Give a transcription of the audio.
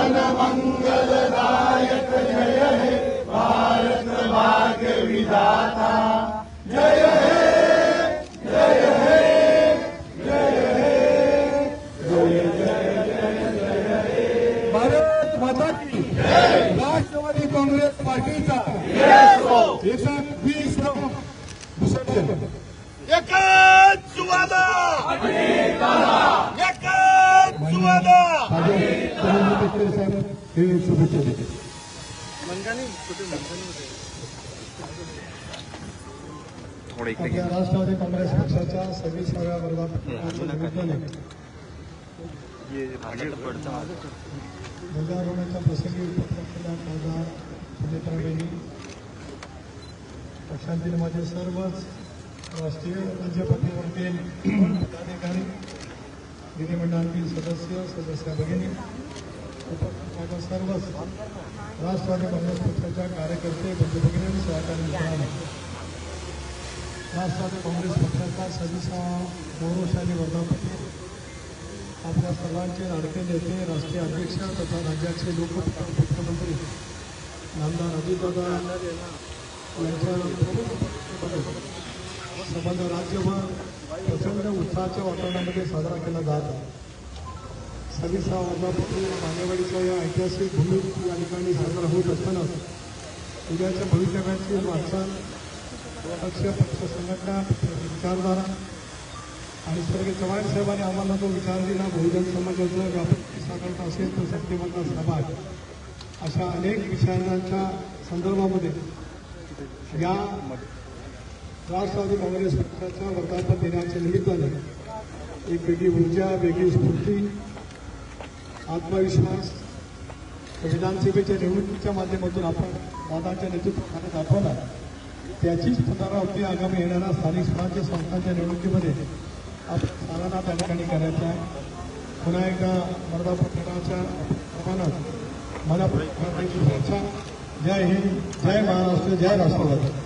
जन मंगलदायक जय हे भारत भाग्य विधाता जय हे जय हे जय हे जय जय जय जय हे भारत माता की राष्ट्रवादी काँग्रेस पार्टीचा एकशे वीस विसर्जन एकच सुवादा एकच सुवादा माझे पेटकर साहेब हे शुभेच्छा देते. आपल्या राष्ट्रवादी काँग्रेस पक्षाच्या सव्वीसाव्या ध्वजारोहणाच्या प्रसंगी उपस्थित खासदार पक्षांतील माझे सर्वच राष्ट्रीय राज्य पातळीवरतील पदाधिकारी विधिमंडळातील सदस्य सदस्य भगिनी माझ्या सर्वच राष्ट्रवादी काँग्रेस पक्षाच्या कार्यकर्ते बंधू भगिनी आणि सहकारी मित्रांनो राष्ट्रवादी काँग्रेस पक्षाचा सदिसा गौरवशाली वर्धापती आपल्या सर्वांचे लाडके नेते राष्ट्रीय अध्यक्ष तथा राज्याचे लोक मुख्यमंत्री नामदार अजितदादा यांच्या संबंध राज्यभर प्रचंड उत्साहाच्या वातावरणामध्ये साजरा केला जात आहे सव्वीसावा वर्धापती बालेवाडीच्या या ऐतिहासिक भूमीत या ठिकाणी साजरा होत असताना उद्याच्या भविष्यकाळची वाटचाल पक्ष पक्ष संघटना विचारधारा आणि स्वर्गीय चव्हाण साहेबांनी आम्हाला जो विचार दिला बहुजन समाजाचं व्यापक साकारता असेल तर सत्यवंता समाज अशा अनेक विषयांच्या संदर्भामध्ये या राष्ट्रवादी काँग्रेस पक्षाच्या वर्धापन दिनाच्या निमित्ताने एक वेगळी ऊर्जा वेगळी स्फूर्ती आत्मविश्वास विधानसभेच्या निवडणुकीच्या माध्यमातून आपण दादाच्या नेतृत्वाने दाखवला त्याचीच पुनरावृत्ती आगामी येणाऱ्या स्थानिक स्वराज्य संस्थांच्या निवडणुकीमध्ये आपण सारांना त्या ठिकाणी करायचं आहे पुन्हा एकदा वर्धापन प्रकरणाच्या प्रमाणात मला शुभेच्छा जय हिंद जय महाराष्ट्र जय राष्ट्रवादी.